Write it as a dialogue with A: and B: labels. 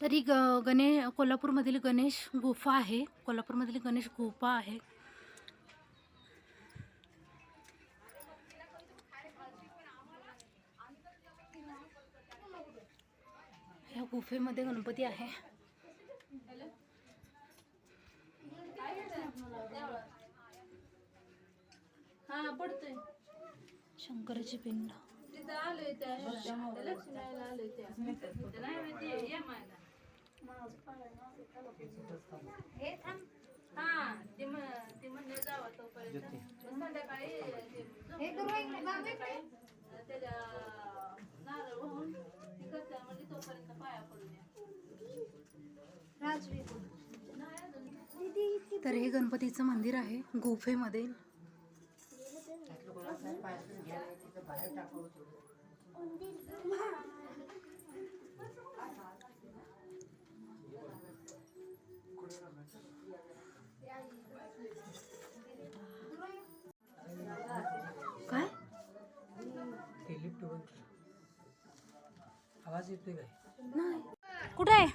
A: तर ही ग गणे कोल्हापूरमधील गणेश गुफा आहे. कोल्हापूरमधील गणेश गुफा आहे. ह्या गुफेमध्ये गणपती आहे.
B: हा
A: शंकराची पिंड.
B: तिथं आलोय त्या. त्या हा ते ते म्हणले जावा तोपर्यंत संध्याकाळी त्याच्या नारळ ती करता म्हणजे तोपर्यंत पाया पडून
A: तर हे गणपतीचं मंदिर आहे गुफेमध्ये. काय
C: आवाज येतोय काय?
A: नाही कुठे आहे?